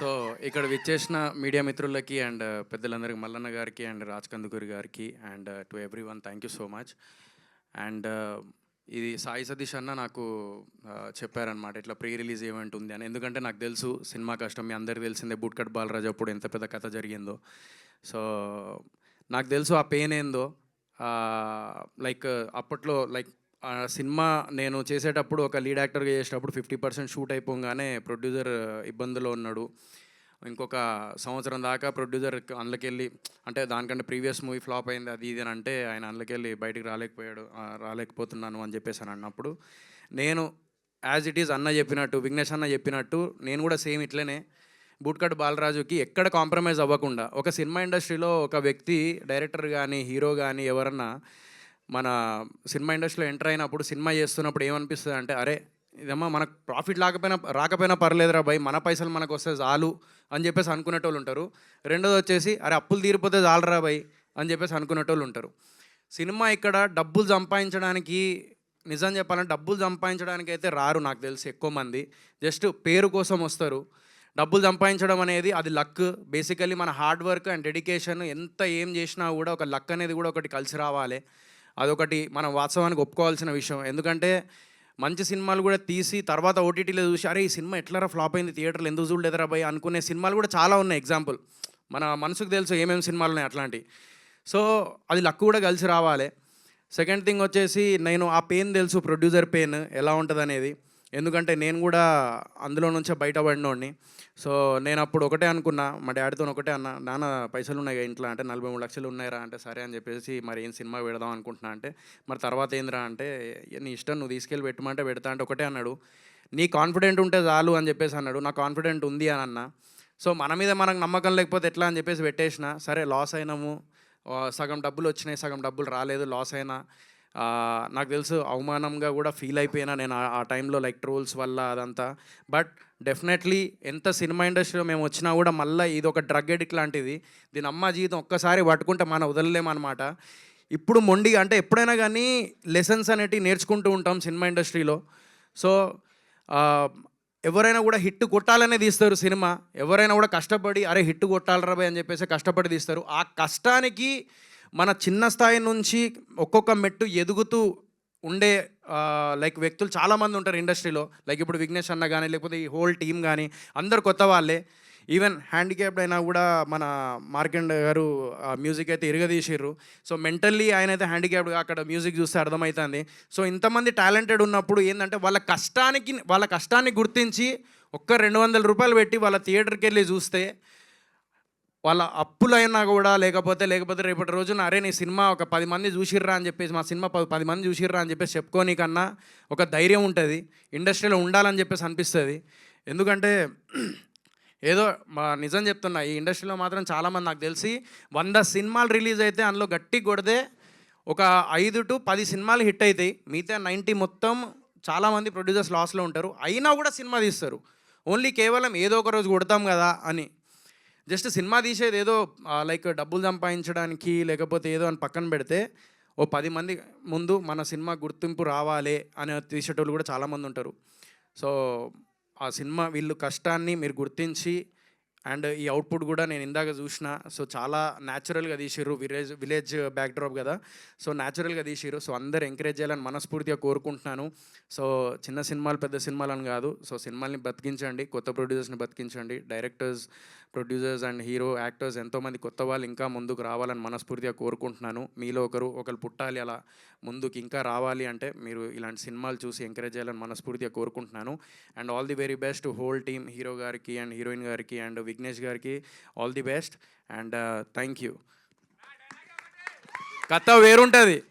So ఇక్కడ విచ్చేసిన media మిత్రులకి అండ్ పెద్దలందరికీ మల్లన్న గారికి అండ్ రాజ్ కందుకూరి గారికి and to every one thank you so much and uh, ఇది సాయి సతీష్ అన్న నాకు uh, చెప్పారనమాట ఇట్లా ప్రీ రిలీజ్ ఈవెంట్ ఉంది అని. ఎందుకంటే నాకు తెలుసు సినిమా కష్టం మీ అందరికీ తెలిసిందే బూట్కట్ బాలరాజు అప్పుడు ఎంత పెద్ద కథ జరిగిందో. సో నాకు తెలుసు ఆ పెయిన్ ఏందో. లైక్ అప్పట్లో లైక్ సినిమా నేను చేసేటప్పుడు ఒక లీడ్ యాక్టర్గా చేసేటప్పుడు ఫిఫ్టీ పర్సెంట్ షూట్ అయిపోగానే ప్రొడ్యూసర్ ఇబ్బందులో ఉన్నాడు. ఇంకొక సంవత్సరం దాకా ప్రొడ్యూసర్ అందులోకెళ్ళి అంటే దానికంటే ప్రీవియస్ మూవీ ఫ్లాప్ అయింది అది ఇది అని అంటే ఆయన అందులోకెళ్ళి బయటికి రాలేకపోయాడు రాలేకపోతున్నాను అని చెప్పేసి అని అన్నప్పుడు నేను యాజ్ ఇట్ ఈజ్ అన్న చెప్పినట్టు విఘ్నేష్ అన్న చెప్పినట్టు నేను కూడా సేమ్ ఇట్లనే బూట్కట్ బాలరాజుకి ఎక్కడ కాంప్రమైజ్ అవ్వకుండా ఒక సినిమా ఇండస్ట్రీలో ఒక వ్యక్తి డైరెక్టర్ కానీ హీరో కానీ ఎవరన్నా మన సినిమా ఇండస్ట్రీలో ఎంటర్ అయినప్పుడు సినిమా చేస్తున్నప్పుడు ఏమనిపిస్తుంది అంటే అరే ఇదమ్మా మనకు ప్రాఫిట్ రాకపోయినా రాకపోయినా పర్లేదురా భయ్ మన పైసలు మనకు వస్తే చాలు అని చెప్పేసి అనుకునేటోళ్ళు ఉంటారు. రెండోది వచ్చేసి అరే అప్పులు తీరిపోతే చాలరా భయ్ అని చెప్పేసి అనుకునేటోళ్ళు ఉంటారు. సినిమా ఇక్కడ డబ్బులు సంపాదించడానికి నిజం చెప్పాలంటే డబ్బులు సంపాదించడానికి అయితే రారు నాకు తెలిసి ఎక్కువ మంది. జస్ట్ పేరు కోసం వస్తారు. డబ్బులు సంపాదించడం అనేది అది లక్. బేసికలీ మన హార్డ్ వర్క్ అండ్ డెడికేషన్ ఎంత ఏం చేసినా కూడా ఒక లక్ అనేది కూడా ఒకటి కలిసి రావాలి. అదొకటి మనం వాస్తవానికి ఒప్పుకోవాల్సిన విషయం. ఎందుకంటే మంచి సినిమాలు కూడా తీసి తర్వాత ఓటీటీలో చూసి అరే ఈ సినిమా ఎట్లరా ఫ్లాప్ అయింది? థియేటర్లు ఎందుకు చూడలేదురా భయ్ అనుకునే సినిమాలు కూడా చాలా ఉన్నాయి. ఎగ్జాంపుల్ మన మనసుకు తెలుసు ఏమేమి సినిమాలు ఉన్నాయి అట్లాంటివి సో అది లక్ కూడా కలిసి రావాలి. సెకండ్ థింగ్ వచ్చేసి నేను ఆ పెయిన్ తెలుసు ప్రొడ్యూసర్ పెయిన్ ఎలా ఉంటుంది అనేది ఎందుకంటే నేను కూడా అందులో నుంచే బయటపడినోడిని. సో నేను అప్పుడు ఒకటే అనుకున్నా మా డాడీతో ఒకటే అన్న నాన్న పైసలు ఉన్నాయి ఇంట్లో? అంటే నలభై మూడు లక్షలు ఉన్నాయిరా అంటే సరే అని చెప్పేసి మరి ఏం సినిమా పెడదాం అనుకుంటున్నా అంటే మరి తర్వాత ఏందిరా అంటే నీ ఇష్టం నువ్వు తీసుకెళ్ళి పెట్టమంటే పెడతా అంటే ఒకటే అన్నాడు. నీ కాన్ఫిడెంట్ ఉంటే చాలు అని చెప్పేసి అన్నాడు. నా కాన్ఫిడెంట్ ఉంది అని అన్న. సో మన మీద మనకు నమ్మకం లేకపోతే ఎట్లా అని చెప్పేసి పెట్టేసిన సరే లాస్ అయినాము. సగం డబ్బులు వచ్చినాయి సగం డబ్బులు రాలేదు లాస్ అయినా. నాకు తెలుసు అవమానంగా కూడా ఫీల్ అయిపోయినా నేను ఆ- టైంలో లైక్ ట్రోల్స్ వల్ల అదంతా. బట్ డెఫినెట్లీ ఎంత సినిమా ఇండస్ట్రీలో మేము వచ్చినా కూడా మళ్ళీ ఇది ఒక డ్రగ్ ఎడిక్ట్ లాంటిది. దీని అమ్మ జీవితం ఒక్కసారి పట్టుకుంటే మనం వదలలేమన్నమాట. ఇప్పుడు మొండి అంటే ఎప్పుడైనా కానీ లెసన్స్ అనేటివి నేర్చుకుంటూ ఉంటాం సినిమా ఇండస్ట్రీలో సో ఎవరైనా కూడా హిట్ కొట్టాలనే తీస్తారు సినిమా ఎవరైనా కూడా కష్టపడి అరే హిట్ కొట్టాలరా భయ్ అని చెప్పేసి కష్టపడి తీస్తారు. ఆ కష్టానికి మన చిన్న స్థాయి నుంచి ఒక్కొక్క మెట్టు ఎదుగుతూ ఉండే లైక్ వ్యక్తులు చాలామంది ఉంటారు ఇండస్ట్రీలో. లైక్ ఇప్పుడు విఘ్నేష్ అన్న కానీ లేకపోతే ఈ హోల్ టీం కానీ అందరు కొత్త వాళ్ళే. ఈవెన్ హ్యాండిక్యాప్డ్ అయినా కూడా మన మార్కెండ్ గారు మ్యూజిక్ అయితే ఇరగదీసిర్రు. సో మెంటల్లీ ఆయన అయితే హ్యాండిక్యాప్డ్ అక్కడ మ్యూజిక్ చూస్తే అర్థమవుతుంది సో ఇంతమంది టాలెంటెడ్ ఉన్నప్పుడు ఏంటంటే వాళ్ళ కష్టానికి వాళ్ళ కష్టాన్ని గుర్తించి ఒక్క రెండు వందల రూపాయలు పెట్టి వాళ్ళ థియేటర్కి వెళ్ళి చూస్తే వాళ్ళ అప్పులైనా కూడా లేకపోతే లేకపోతే రేపటి రోజున అరే నీ సినిమా ఒక పది మంది చూసిర్రా అని చెప్పేసి మా సినిమా పది పది మంది చూసిర్రా అని చెప్పేసి చెప్పుకోనికన్నా ఒక ధైర్యం ఉంటుంది. ఇండస్ట్రీలో ఉండాలని చెప్పేసి అనిపిస్తుంది. ఎందుకంటే ఏదో మా నిజం చెప్తున్నా ఈ ఇండస్ట్రీలో మాత్రం చాలామంది నాకు తెలిసి వంద సినిమాలు రిలీజ్ అయితే అందులో గట్టి కొడితే ఒక ఐదు టు పది సినిమాలు హిట్ అవుతాయి మిగతా నైంటీ మొత్తం చాలామంది ప్రొడ్యూసర్స్ లాస్లో ఉంటారు. అయినా కూడా సినిమా తీస్తారు. ఓన్లీ కేవలం ఏదో ఒక రోజు కొడతాం కదా అని. జస్ట్ సినిమా తీసేది ఏదో లైక్ డబ్బులు సంపాదించడానికి లేకపోతే ఏదో అని పక్కన పెడితే ఓ పది మంది ముందు మన సినిమా గుర్తింపు రావాలి అని తీసేటోళ్ళు కూడా చాలామంది ఉంటారు. సో ఆ సినిమా వీళ్ళు కష్టాన్ని మీరు గుర్తించి అండ్ ఈ అవుట్పుట్ కూడా నేను ఇందాక చూసిన సో చాలా న్యాచురల్గా తీసిర్రు విలేజ్ విలేజ్ బ్యాక్డ్రాప్ కదా. సో న్యాచురల్గా తీసిర్రు. సో అందరు ఎంకరేజ్ చేయాలని మనస్ఫూర్తిగా కోరుకుంటున్నాను. సో చిన్న సినిమాలు పెద్ద సినిమాలు అని కాదు. సో సినిమాల్ని బతికించండి కొత్త ప్రొడ్యూసర్స్ని బతికించండి. Directors producers and hero actors ఎంతోమంది కొత్త వాళ్ళు ఇంకా ముందుకు రావాలని మనస్ఫూర్తిగా కోరుకుంటున్నాను. మీలో ఒకరు ఒకరు పుట్టాలి అలా ముందుకు ఇంకా రావాలి అంటే మీరు ఇలాంటి సినిమాలు చూసి ఎంకరేజ్ చేయాలని మనస్ఫూర్తిగా కోరుకుంటున్నాను. And all the very best whole team hero గారికి అండ్ హీరోయిన్ గారికి అండ్ విఘ్నేష్ గారికి. All the best and thank you కథ వేరుంటుంది.